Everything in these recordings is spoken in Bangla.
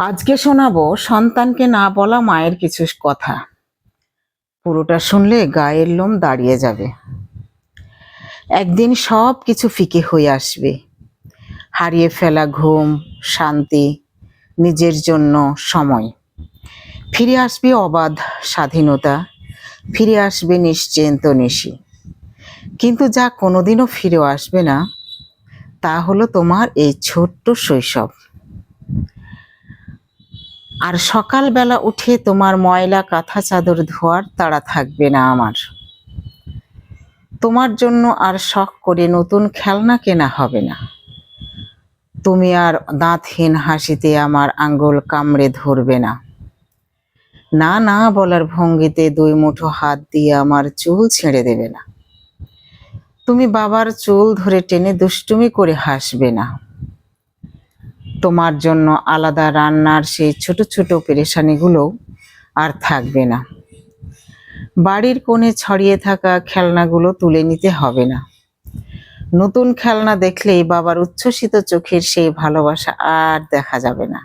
আজকে শোনাবো সন্তানকে না বলা মায়ের কিছু কথা। পুরোটা শুনলে গায়ের লোম দাঁড়িয়ে যাবে। একদিন সব কিছু ফিকে হয়ে আসবে। হারিয়ে ফেলা ঘুম, শান্তি, নিজের জন্য সময়। ফিরে আসবে অবাধ স্বাধীনতা, ফিরে আসবে নিশ্চিন্ত নিশি। কিন্তু যা কোনোদিনও ফিরেও আসবে না, তা হলো তোমার এই ছোট্ট শৈশব। আর সকালবেলা উঠে তোমার ময়লা কাঁথা চাদর ধোয়ার তাড়া থাকবে না আমার। তোমার জন্য আর শখ করে নতুন খেলনা কেনা হবে না। তুমি আর দাঁতহীন হাসিতে আমার আঙ্গুল কামড়ে ধরবে না। না না বলার ভঙ্গিতে দুই মুঠো হাত দিয়ে আমার চুল ছেড়ে দেবে না। তুমি বাবার চুল ধরে টেনে দুষ্টুমি করে হাসবে না। তোমার জন্য আলাদা রান্নার সেই ছোট ছোট পেরেশানিগুলো আর থাকবে না। বাড়ির কোণে ছড়িয়ে থাকা খেলনাগুলো তুলে নিতে হবে না। নতুন খেলনা দেখলেই বাবার উচ্ছ্বসিত চোখের সেই ভালোবাসা আর দেখা যাবে না।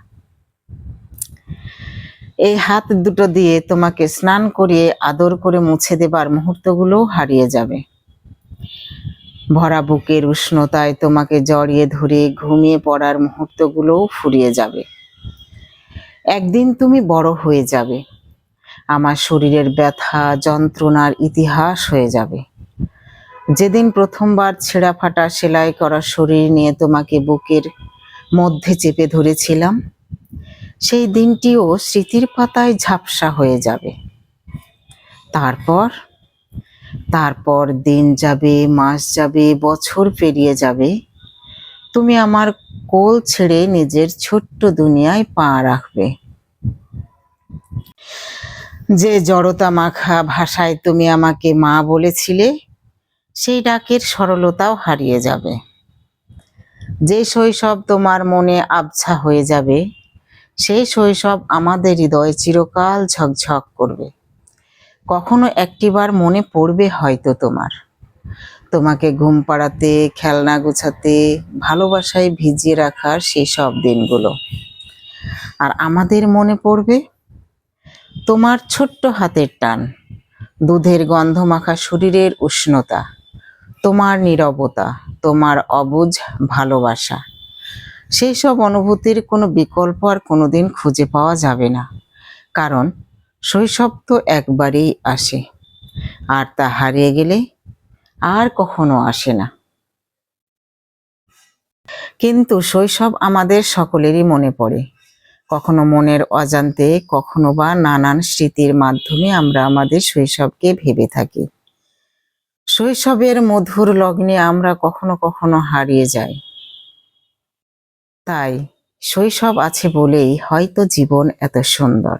এই হাত দুটো দিয়ে তোমাকে স্নান করিয়ে আদর করে মুছে দেবার মুহূর্তগুলোও হারিয়ে যাবে। ভরা বুকের উষ্ণতায় তোমাকে জড়িয়ে ধরে ঘুমিয়ে পড়ার মুহূর্তগুলোও ফুরিয়ে যাবে। একদিন তুমি বড় হয়ে যাবে। আমার শরীরের ব্যথা, যন্ত্রণার ইতিহাস হয়ে যাবে। যেদিন প্রথমবার ছেঁড়া ফাটা সেলাই করা শরীর নিয়ে তোমাকে বুকের মধ্যে চেপে ধরেছিলাম, সেই দিনটিও স্মৃতির পাতায় ঝাপসা হয়ে যাবে। তারপর তারপর দিন যাবে, মাস যাবে, বছর পেরিয়ে যাবে। তুমি আমার কোল ছেড়ে নিজের ছোট্ট দুনিয়ায় পা রাখবে। যে জড়তা মাখা ভাষায় তুমি আমাকে মা বলেছিলে, সেই ডাকের সরলতাও হারিয়ে যাবে। যে শৈশব তোমার মনে আবছা হয়ে যাবে, সেই শৈশব আমাদের হৃদয় চিরকাল ঝকঝক করবে। কখনো একটিবার মনে পড়বে হয়তো তোমার। তোমাকে ঘুম পাড়াতে, খেলনা গুছাতে, ভালোবাসায় ভিজিয়ে রাখার সেই সব দিনগুলো। আর আমাদের মনে পড়বে? তোমার ছোট্ট হাতের টান, দুধের গন্ধ মাখা শরীরের উষ্ণতা, তোমার নীরবতা, তোমার অবুঝ ভালোবাসা। সেই সব অনুভূতির কোনো বিকল্প আর কোনোদিন খুঁজে পাওয়া যাবে না। কারণ শৈশব তো একবারেই আসে। আর তা হারিয়ে গেলে আর কখনো আসে না। কিন্তু শৈশব আমাদের সকলেরই মনে পড়ে। কখনো মনের অজান্তে, কখনো বা নানান স্মৃতির মাধ্যমে আমরা আমাদের শৈশবকে ভেবে থাকি। শৈশবের মধুর লগ্নে আমরা কখনো কখনো হারিয়ে যাই। তাই শৈশব আছে বলেই হয়তো জীবন এত সুন্দর।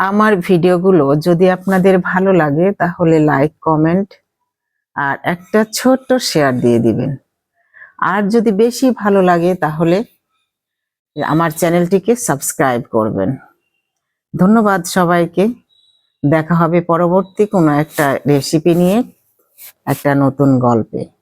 আমার ভিডিওগুলো যদি আপনাদের ভালো লাগে, তাহলে লাইক কমেন্ট আর একটা ছোট্ট শেয়ার দিয়ে দিবেন। আর যদি বেশি ভালো লাগে, তাহলে আমার চ্যানেলটিকে সাবস্ক্রাইব করবেন। ধন্যবাদ সবাইকে। দেখা হবে পরবর্তী কোনো একটা রেসিপি নিয়ে, একটা নতুন গল্পে।